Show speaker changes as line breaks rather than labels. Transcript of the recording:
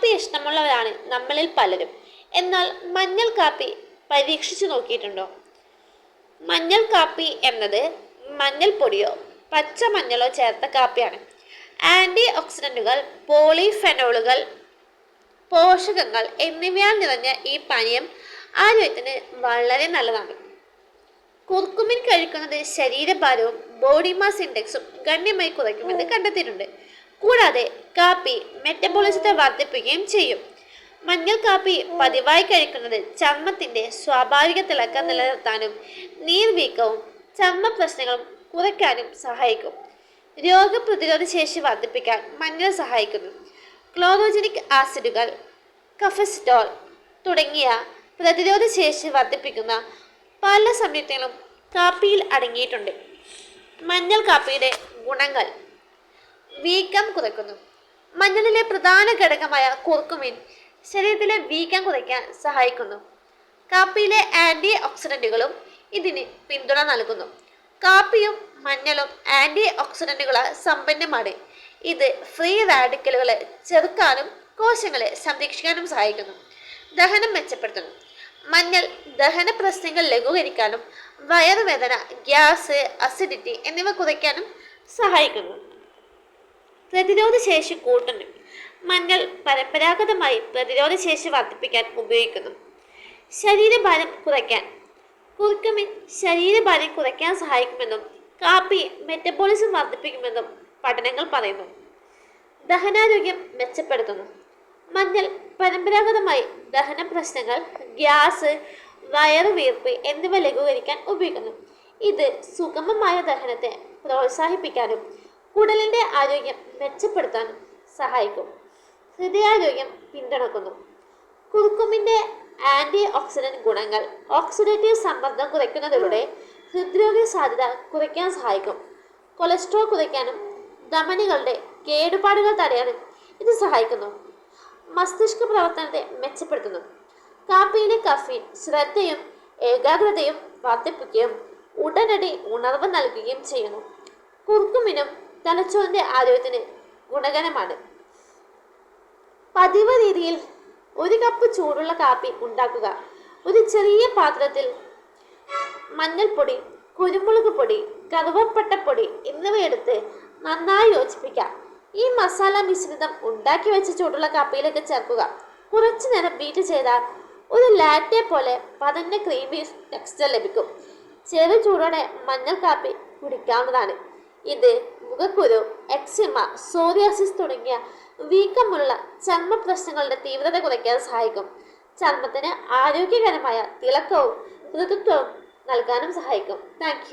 കാപ്പി ഇഷ്ടമുള്ളവരാണ് നമ്മളിൽ പലരും. എന്നാൽ മഞ്ഞൾ കാപ്പി പരീക്ഷിച്ചു നോക്കിയിട്ടുണ്ടോ? മഞ്ഞൾ കാപ്പി എന്നത് മഞ്ഞൾപ്പൊടിയോ പച്ച മഞ്ഞളോ ചേർത്ത കാപ്പിയാണ്. ആന്റി ഓക്സിഡന്റുകൾ പോളിഫെനോളുകൾ പോഷകങ്ങൾ എന്നിവയാൽ നിറഞ്ഞ ഈ പാനീയം ആരോഗ്യത്തിന് വളരെ നല്ലതാണ്. കുർക്കുമിൻ കഴിക്കുന്നത് ശരീരഭാരവും ബോഡി മാസ് ഇൻഡെക്സും ഗണ്യമായി കുറയ്ക്കുമെന്ന് കണ്ടെത്തിയിട്ടുണ്ട്. കൂടാതെ കാപ്പി മെറ്റബോളിസത്തെ വർദ്ധിപ്പിക്കുകയും ചെയ്യും. മഞ്ഞൾ കാപ്പി പതിവായി കഴിക്കുന്നത് ചർമ്മത്തിന്റെ സ്വാഭാവിക തിളക്കം നിലനിർത്താനും നീർവീക്കവും ചർമ്മ പ്രശ്നങ്ങളും കുറയ്ക്കാനും സഹായിക്കും. രോഗപ്രതിരോധ ശേഷി വർദ്ധിപ്പിക്കാൻ മഞ്ഞൾ സഹായിക്കുന്നു. ക്ലോറോജനിക് ആസിഡുകൾ കഫസ്റ്റോൾ തുടങ്ങിയ പ്രതിരോധ ശേഷി വർദ്ധിപ്പിക്കുന്ന പല സംയുക്തങ്ങളും കാപ്പിയിൽ അടങ്ങിയിട്ടുണ്ട്. മഞ്ഞൾ കാപ്പിയുടെ ഗുണങ്ങൾ വീക്കം കുറയ്ക്കുന്നു മഞ്ഞളിലെ പ്രധാന ഘടകമായ കുർക്കുമിൻ ശരീരത്തിലെ വീക്കം കുറയ്ക്കാൻ സഹായിക്കുന്നു. കാപ്പിയിലെ ആന്റി ഓക്സിഡന്റുകളും ഇതിന് പിന്തുണ നൽകുന്നു. കാപ്പിയും മഞ്ഞളും ആന്റി ഓക്സിഡന്റുകളാൽ സമ്പന്നമാണ്. ഇത് ഫ്രീ റാഡിക്കലുകളെ ചെറുക്കാനും കോശങ്ങളെ സംരക്ഷിക്കാനും സഹായിക്കുന്നു. ദഹനം മെച്ചപ്പെടുത്തുന്നു. മഞ്ഞൾ ദഹന പ്രശ്നങ്ങൾ ലഘൂകരിക്കാനും വയറുവേദന ഗ്യാസ് അസിഡിറ്റി എന്നിവ കുറയ്ക്കാനും സഹായിക്കുന്നു. പ്രതിരോധ ശേഷി കൂട്ടുന്നു. മഞ്ഞൾ പരമ്പരാഗതമായി പ്രതിരോധ ശേഷി വർദ്ധിപ്പിക്കാൻ ഉപയോഗിക്കുന്നു. ശരീരഭാരം കുറയ്ക്കാൻ. കുറുക്കമിൻ ശരീരഭാരം കുറയ്ക്കാൻ സഹായിക്കുമെന്നും കാപ്പി മെറ്റബോളിസം വർദ്ധിപ്പിക്കുമെന്നും പഠനങ്ങൾ പറയുന്നു. ദഹനാരോഗ്യം മെച്ചപ്പെടുത്തുന്നു. മഞ്ഞൾ പരമ്പരാഗതമായി ദഹന പ്രശ്നങ്ങൾ ഗ്യാസ് വയറുവീർപ്പ് എന്നിവ ലഘൂകരിക്കാൻ ഉപയോഗിക്കുന്നു. ഇത് സുഗമമായ ദഹനത്തെ പ്രോത്സാഹിപ്പിക്കാനും കുടലിന്റെ ആരോഗ്യം മെച്ചപ്പെടുത്താനും സഹായിക്കും. ഹൃദയാരോഗ്യം പിന്തുണക്കുന്നു. കുർക്കുമിന്റെ ആന്റി ഓക്സിഡന്റ് ഗുണങ്ങൾ ഓക്സിഡേറ്റീവ് സമ്മർദ്ദം കുറയ്ക്കുന്നതിലൂടെ ഹൃദ്രോഗ സാധ്യത കുറയ്ക്കാൻ സഹായിക്കും. കൊളസ്ട്രോൾ കുറയ്ക്കാനും ധമനികളുടെ കേടുപാടുകൾ തടയാനും ഇത് സഹായിക്കുന്നു. മസ്തിഷ്ക പ്രവർത്തനത്തെ മെച്ചപ്പെടുത്തുന്നു. കാപ്പിയിലെ കഫീൻ ശ്രദ്ധയും ഏകാഗ്രതയും വർദ്ധിപ്പിക്കുകയും ഉടനടി ഉണർവ് നൽകുകയും ചെയ്യുന്നു. കുറുക്കുമിനും തലച്ചോറിന്റെ ആരോഗ്യത്തിന് ഗുണകരമാണ്. പതിവ് രീതിയിൽ ഒരു കപ്പ് ചൂടുള്ള കാപ്പി ഉണ്ടാക്കുക. ഒരു ചെറിയ പാത്രത്തിൽ മഞ്ഞൾപ്പൊടി കുരുമുളക് പൊടി കറുവപ്പട്ടപ്പൊടി എന്നിവയെടുത്ത് നന്നായി യോജിപ്പിക്കാം ഈ മസാല മിശ്രിതം ഉണ്ടാക്കി വെച്ച ചൂടുള്ള കാപ്പിയിലേക്ക് ചേർക്കുക. കുറച്ചു നേരം ബീറ്റ് ചെയ്താൽ ഒരു ലാറ്റെ പോലെ പതഞ്ഞ ക്രീമി ടെക്സ്റ്റർ ലഭിക്കും. ചെറു ചൂടോടെ മഞ്ഞൾ കാപ്പി കുടിക്കാവുന്നതാണ്. ഇത് മുഖക്കുരു എക്സിമ സോറിയാസിസ് തുടങ്ങിയ വീക്കമുള്ള ചർമ്മ പ്രശ്നങ്ങളുടെ തീവ്രത കുറയ്ക്കാൻ സഹായിക്കും. ചർമ്മത്തിന് ആരോഗ്യകരമായ തിളക്കവും ഋതുത്വവും നൽകാനും സഹായിക്കും. താങ്ക്